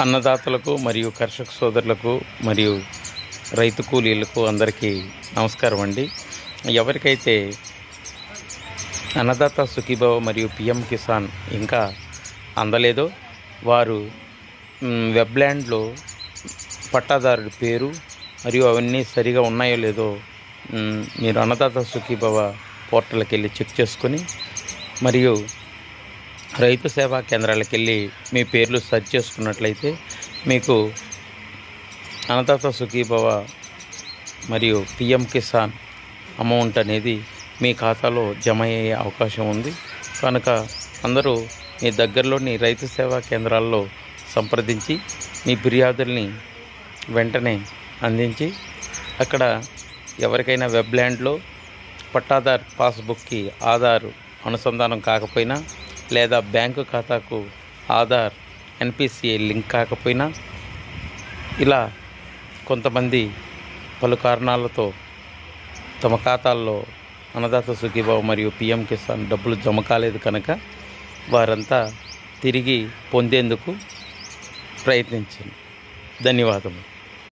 అన్నదాతలకు మరియు కర్షక సోదరులకు మరియు రైతు కూలీలకు అందరికీ నమస్కారం అండి. ఎవరికైతే అన్నదాత సుఖీభవ మరియు పిఎం కిసాన్ ఇంకా అందలేదో వారు వెబ్ల్యాండ్లో వెబ్లాండ్లో పట్టాదారుడి పేరు మరియు అవన్నీ సరిగా ఉన్నాయో లేదో మీరు అన్నదాత సుఖీభవ పోర్టల్కి వెళ్ళి చెక్ చేసుకొని మరియు రైతు సేవా కేంద్రాలకు వెళ్ళి మీ పేర్లు సెర్చ్ చేసుకున్నట్లయితే మీకు అన్నదాత సుఖీభవ మరియు పిఎం కిసాన్ అమౌంట్ అనేది మీ ఖాతాలో జమ అయ్యే అవకాశం ఉంది. కనుక అందరూ మీ దగ్గరలోని రైతు సేవా కేంద్రాల్లో సంప్రదించి మీ ఫిర్యాదుల్ని వెంటనే అందించి అక్కడ ఎవరికైనా వెబ్లాండ్లో పట్టాదార్ పాస్బుక్కి ఆధార్ అనుసంధానం కాకపోయినా లేదా బ్యాంకు ఖాతాకు ఆధార్ ఎన్పిసిఐ లింక్ కాకపోయినా ఇలా కొంతమంది పలు కారణాలతో తమ ఖాతాల్లో అన్నదాత సుఖీబాబు మరియు పిఎం కిసాన్ డబ్బులు జమ కాలేదు కనుక వారంతా తిరిగి పొందేందుకు ప్రయత్నించండి. ధన్యవాదములు.